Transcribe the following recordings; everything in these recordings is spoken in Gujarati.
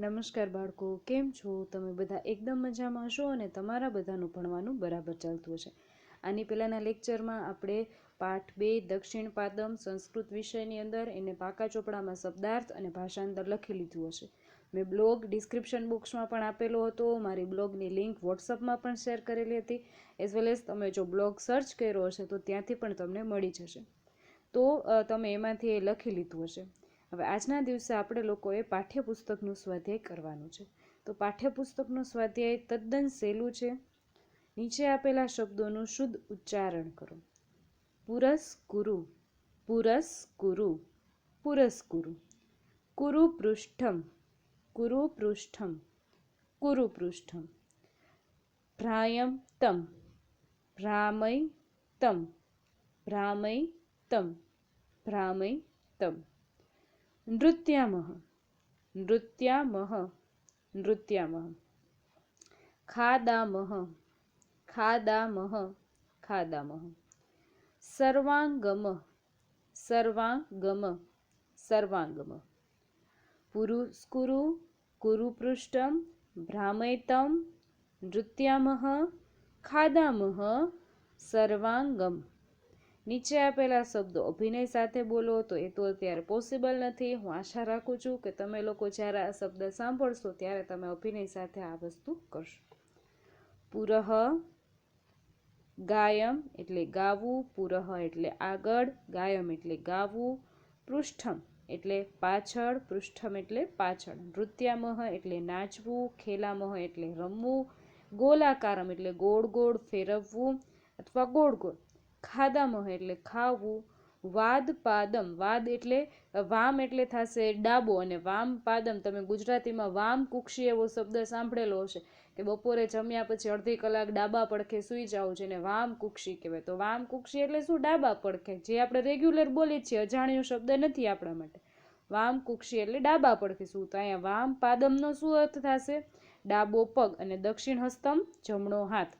નમસ્કાર બાળકો, કેમ છો? તમે બધા એકદમ મજામાં હશો અને તમારા બધાનું ભણવાનું બરાબર ચાલતું હશે. આની પહેલાંના લેક્ચરમાં આપણે પાઠ બે, દક્ષિણ પાદમ સંસ્કૃત વિષયની અંદર એને પાકા ચોપડામાં શબ્દાર્થ અને ભાષાંતર લખી લીધું હશે. મેં બ્લોગ ડિસ્ક્રિપ્શન બોક્સમાં પણ આપેલો હતો, મારી બ્લોગની લિંક વોટ્સઅપમાં પણ શેર કરેલી હતી. એઝ વેલ એઝ તમે જો બ્લોગ સર્ચ કર્યો હશે તો ત્યાંથી પણ તમને મળી જશે. તો તમે એમાંથી એ લખી લીધું હશે. હવે આજના દિવસે આપણે લોકોએ પાઠ્યપુસ્તકનું સ્વાધ્યાય કરવાનું છે. તો પાઠ્યપુસ્તકનું સ્વાધ્યાય તદ્દન સહેલું છે. નીચે આપેલા શબ્દોનું શુદ્ધ ઉચ્ચારણ કરો. પુરસ કુરુ પુરસ કુરુ પુરસ કુરુ કુરુ પૃષ્ઠમ કુરુ પૃષ્ઠમ કુરુ પૃષ્ઠમ. ભ્રાયમ તમ, ભ્રામય તમ ભ્રામય તમ ભ્રામય તમ. નૃત્યામહ નૃત્યામહ નૃત્યામહ ખાદામહ ખાદામહ ખાદામહ સર્વાંગમ સર્વાંગમ સર્વાંગમ પુરુસ્કુરુ કુરુપૃષ્ઠમ ભ્રામયતમ નૃત્યામહ ખાદામહ સર્વાંગમ નીચે આપેલા શબ્દો અભિનય સાથે બોલો તો એ તો અત્યારે પોસિબલ નથી. હું આશા રાખું છું કે તમે લોકો જ્યારે આ શબ્દ સાંભળશો ત્યારે તમે અભિનય સાથે આ વસ્તુ કરશો. પુરહ, ગાયમ એટલે ગાવું, પુરહ એટલે આગળ, ગાયમ એટલે ગાવું, પૃષ્ઠમ એટલે પાછળ, પૃષ્ઠમ એટલે પાછળ, નૃત્યામહ એટલે નાચવું, ખેલામહ એટલે રમવું, ગોલાકારમ એટલે ગોળ ગોળ ફેરવવું અથવા ગોળ ગોળ ખાદામહ એટલે ખાવું, વાદ પાદમ. વાદ એટલે, વામ એટલે થશે ડાબો અને વામ પાદમ. તમે ગુજરાતીમાં વામ કુક્ષી એવો શબ્દ સાંભળેલો હશે કે બપોરે જમ્યા પછી અડધી કલાક ડાબા પડખે સૂઈ જવું છે ને વામ કુક્ષી કહેવાય. તો વામ કુક્ષી એટલે શું? ડાબા પડખે. જે આપણે રેગ્યુલર બોલીએ છીએ, અજાણ્યો શબ્દ નથી આપણા માટે. વામ કુક્ષી એટલે ડાબા પડખે શું તો અહીંયા વામ પાદમનો શું અર્થ થશે? ડાબો પગ અને દક્ષિણ હસ્તમ જમણો હાથ.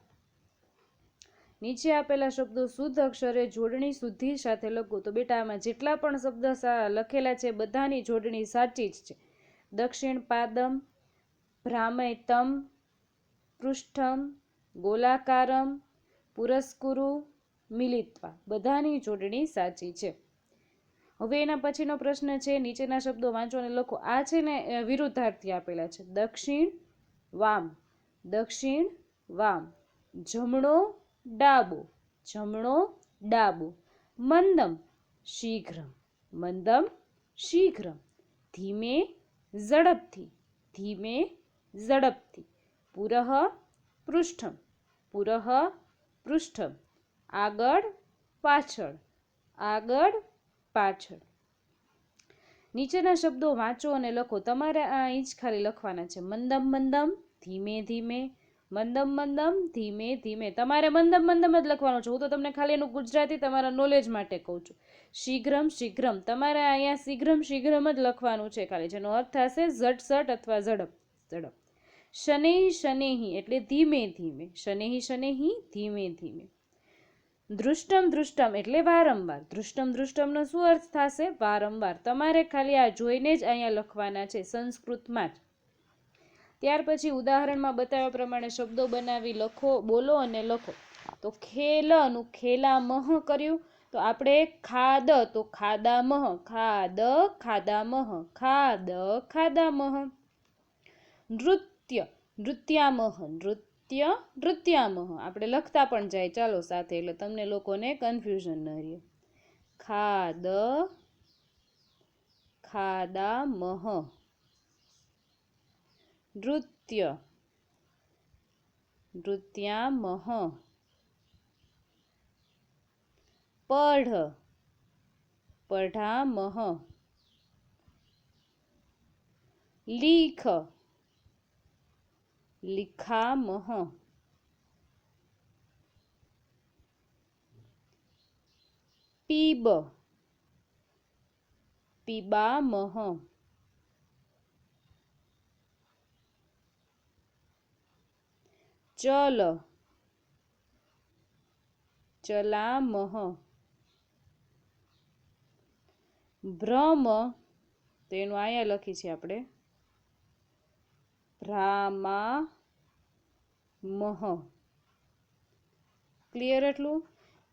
નીચે આપેલા શબ્દો શુદ્ધ અક્ષરે જોડણી શુદ્ધિ સાથે લખો. તો બેટા, આમાં જેટલા પણ શબ્દ લખેલા છે, બધાની જોડણી સાચી જ છે. દક્ષિણ પાદમ ભ્રામયતમ પૃષ્ઠમ, ગોલાકારમ, પુરસ્કુરુ, મિલિત્વા. બધાની જોડણી સાચી છે. હવે એના પછીનો પ્રશ્ન છે, નીચેના શબ્દો વાંચો અને લખો. આ છે ને વિરુદ્ધાર્થી આપેલા છે. દક્ષિણ વામ. દક્ષિણ વામ. જમણો ડાબો, જમણો, ડાબો. મંદમ શીઘ્ર મંદમ શીઘ્ર ધીમે, ઝડપથી. ધીમે, ઝડપથી. પુરઃ, પૃષ્ઠમ. પુરઃ, પૃષ્ઠમ. આગળ, પાછળ. આગળ, પાછળ. નીચેના શબ્દો વાંચો અને લખો. તમારે આ જ ખાલી લખવાના છે. મંદમ મંદમ. ધીમે ધીમે. મંદમ મંદમ, ધીમે ધીમે. તમારે મંદમ મંદમ જ લખવાનું છે. હું તો તમને ખાલી એનું ગુજરાતી, તમારા નોલેજ માટે કહું છું. શીઘ્રમ શીઘ્રમ. તમારે અહીંયા શીઘ્રમ શીઘ્રમ જ લખવાનું છે ખાલી. જેનો અર્થ થશે ઝટઝટ અથવા ઝડપ. ઝડપ. શનેહી શનેહી, એટલે ધીમે ધીમે. શનેહી શનેહી, ધીમે ધીમે. દૃષ્ટમ દૃષ્ટમ એટલે વારંવાર. દૃષ્ટમ દૃષ્ટમનો શું અર્થ થશે? વારંવાર. તમારે ખાલી આ જોઈને જ અહીંયા લખવાના છે, સંસ્કૃતમાં જ. ત્યાર પછી ઉદાહરણમાં બતાવ્યા પ્રમાણે શબ્દો બનાવી, લખો, બોલો અને લખો. તો ખેલનું ખેલા મહ કર્યું. તો આપણે ખાદ, તો ખાદા મહ ખાદ ખાદા મહ ખાદ ખાદા મહ નૃત્ય, નૃત્યામહ નૃત્ય, નૃત્યામહ. આપણે લખતા પણ જાય. ચાલો સાથે, એટલે તમને લોકોને કન્ફ્યુઝન ન રહે. ખાદ ખાદા મહ નૃત્ય નૃત્યામહ પઢ પઢામહ લીખ લિખામહ પીબ ચલ. ચલામહ. ભ્રમ. તો એનું અહીંયા લખી છે આપણે. ભ્રામા મહ. ક્લિયર એટલું?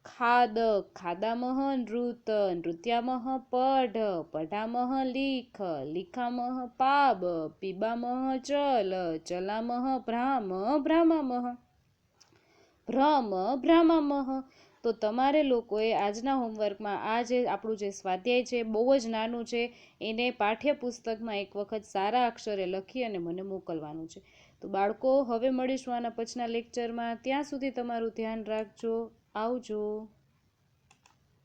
ખાદ, ખાદામહ નૃત નૃત્યામહ પઢ, પઢામહ લીખ, લીખામહ પાબ, પીબામહ ચલ, ચલામહ ભ્રામ, ભ્રામામહ. ભ્રમ, ભ્રામામહ. તો તમારે લોકોએ આજના હોમવર્કમાં આ જે આપણું જે સ્વાધ્યાય છે, બહુ જ નાનું છે, એને પાઠ્યપુસ્તકમાં એક વખત સારા અક્ષરે લખી અને મને મોકલવાનું છે. તો બાળકો, હવે મળીશું આના પછીના લેક્ચરમાં. ત્યાં સુધી તમારું ધ્યાન રાખજો. આવજો.